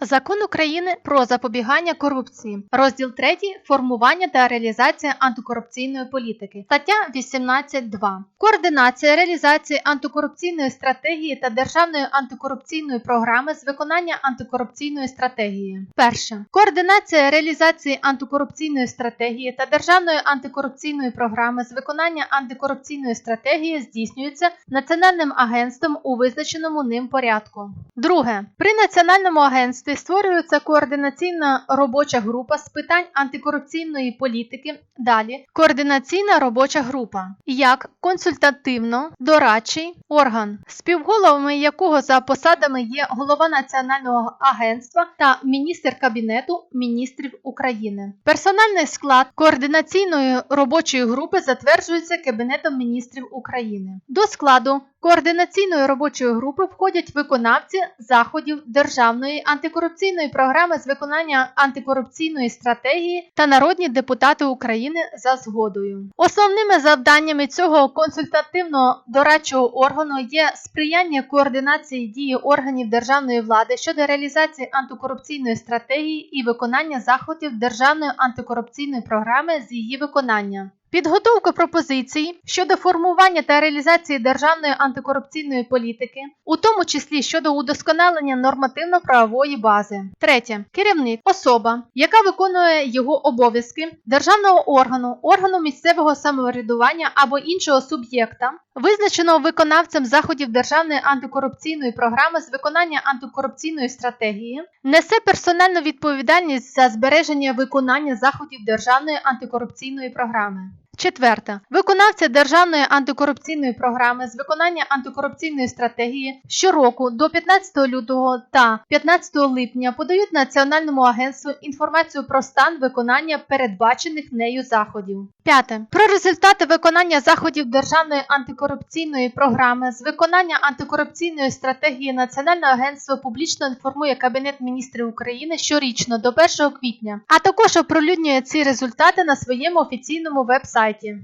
Закон України про запобігання корупції, розділ 3. Формування та реалізація антикорупційної політики. Стаття 18.2. Координація реалізації антикорупційної стратегії та державної антикорупційної програми з виконання антикорупційної стратегії. Перше. Координація реалізації антикорупційної стратегії та державної антикорупційної програми з виконання антикорупційної стратегії здійснюється Національним агентством у визначеному ним порядку. Друге. При національному агентстві створюється координаційна робоча група з питань антикорупційної політики. Далі координаційна робоча група як консультативно-дорадчий орган, співголовами якого за посадами є голова Національного агентства та міністр Кабінету міністрів України. Персональний склад координаційної робочої групи затверджується Кабінетом міністрів України. До складу координаційної робочої групи входять виконавці заходів державної антикорупційної програми з виконання антикорупційної стратегії та народні депутати України за згодою. Основними завданнями цього консультативно-дорадчого органу є сприяння координації дії органів державної влади щодо реалізації антикорупційної стратегії і виконання заходів державної антикорупційної програми з її виконання. Підготовка пропозицій щодо формування та реалізації державної антикорупційної політики, у тому числі щодо удосконалення нормативно-правової бази. Третє. Керівник особа, яка виконує його обов'язки державного органу, органу місцевого самоврядування або іншого суб'єкта, визначеного виконавцем заходів державної антикорупційної програми з виконання антикорупційної стратегії, несе персональну відповідальність за збереження виконання заходів державної антикорупційної програми. Четверте. Виконавця Державної антикорупційної програми з виконання антикорупційної стратегії щороку до 15 лютого та 15 липня подають Національному агентству інформацію про стан виконання передбачених нею заходів. П'яте. Про результати виконання заходів Державної антикорупційної програми з виконання антикорупційної стратегії Національне агентство публічно інформує Кабінет міністрів України щорічно до 1 квітня, а також оприлюднює ці результати на своєму офіційному веб-сайті сайті.